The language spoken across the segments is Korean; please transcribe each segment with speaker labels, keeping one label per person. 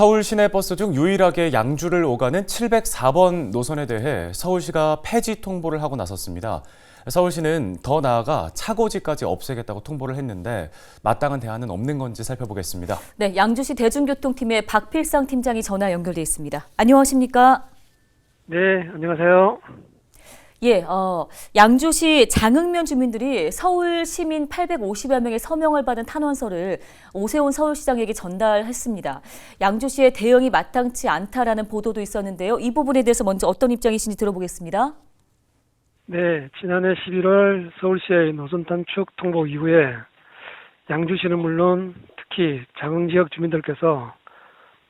Speaker 1: 서울 시내버스 중 유일하게 양주를 오가는 704번 노선에 대해 서울시가 폐지 통보를 하고 나섰습니다. 서울시는 더 나아가 차고지까지 없애겠다고 통보를 했는데 마땅한 대안은 없는 건지 살펴보겠습니다.
Speaker 2: 네, 양주시 대중교통팀의 박필상 팀장이 전화 연결돼 있습니다. 안녕하십니까?
Speaker 3: 네, 안녕하세요.
Speaker 2: 예, 어, 양주시 장흥면 주민들이 서울 시민 850여 명의 서명을 받은 탄원서를 오세훈 서울시장에게 전달했습니다. 양주시의 대응이 마땅치 않다라는 보도도 있었는데요. 이 부분에 대해서 먼저 어떤 입장이신지 들어보겠습니다.
Speaker 3: 네, 지난해 11월 서울시의 노선 단축 통보 이후에 양주시는 물론 특히 장흥 지역 주민들께서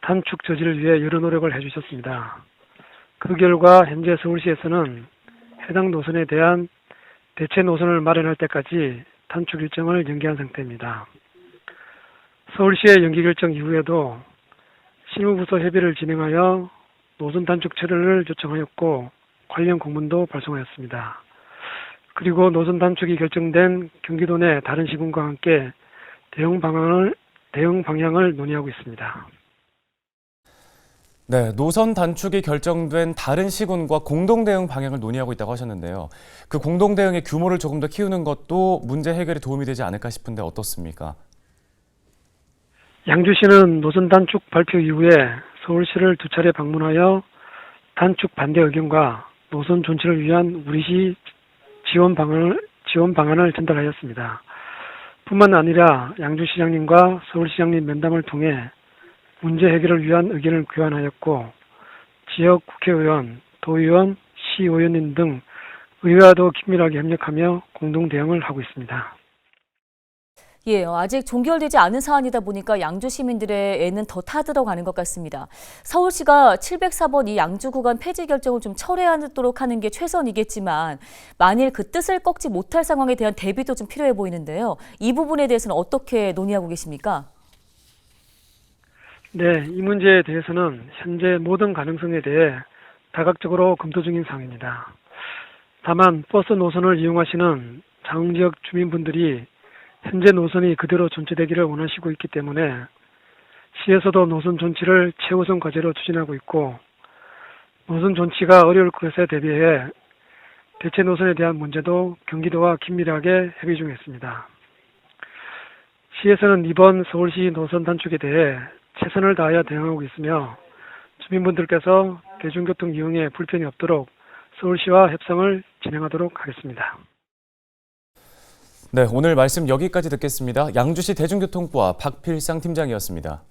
Speaker 3: 단축 저지를 위해 여러 노력을 해주셨습니다. 그 결과 현재 서울시에서는 해당 노선에 대한 대체 노선을 마련할 때까지 단축 일정을 연기한 상태입니다. 서울시의 연기 결정 이후에도 실무부서 협의를 진행하여 노선 단축 철회를 요청하였고 관련 공문도 발송하였습니다. 그리고 노선 단축이 결정된 경기도 내 다른 시군과 함께 대응 방안을 대응 방향을 논의하고 있습니다.
Speaker 1: 네, 노선 단축이 결정된 다른 시군과 공동 대응 방향을 논의하고 있다고 하셨는데요. 그 공동 대응의 규모를 조금 더 키우는 것도 문제 해결에 도움이 되지 않을까 싶은데 어떻습니까?
Speaker 3: 양주시는 노선 단축 발표 이후에 서울시를 두 차례 방문하여 단축 반대 의견과 노선 존치를 위한 우리시 지원 방안을 지원 방안을 전달하였습니다. 뿐만 아니라 양주시장님과 서울시장님 면담을 통해 문제 해결을 위한 의견을 교환하였고 지역 국회의원, 도의원, 시의원님 등 의회와도 긴밀하게 협력하며 공동 대응을 하고 있습니다.
Speaker 2: 예, 어, 아직 종결되지 않은 사안이다 보니까 양주 시민들의 애는 더 타들어가는 것 같습니다. 서울시가 704번 이 양주 구간 폐지 결정을 좀 철회하도록 하는 게 최선이겠지만 만일 그 뜻을 꺾지 못할 상황에 대한 대비도 좀 필요해 보이는데요. 이 부분에 대해서는 어떻게 논의하고 계십니까?
Speaker 3: 네, 이 문제에 대해서는 현재 모든 가능성에 대해 다각적으로 검토 중인 상황입니다. 다만 버스 노선을 이용하시는 장흥 지역 주민분들이 현재 노선이 그대로 존치되기를 원하시고 있기 때문에 시에서도 노선 존치를 최우선 과제로 추진하고 있고 노선 존치가 어려울 것에 대비해 대체 노선에 대한 문제도 경기도와 긴밀하게 협의 중에 있습니다. 시에서는 이번 서울시 노선 단축에 대해 최선을 다하여 대응하고 있으며 주민분들께서 대중교통 이용에 불편이 없도록 서울시와 협상을 진행하도록 하겠습니다.
Speaker 1: 네, 오늘 말씀 여기까지 듣겠습니다. 양주시 대중교통부와 박필상 팀장이었습니다.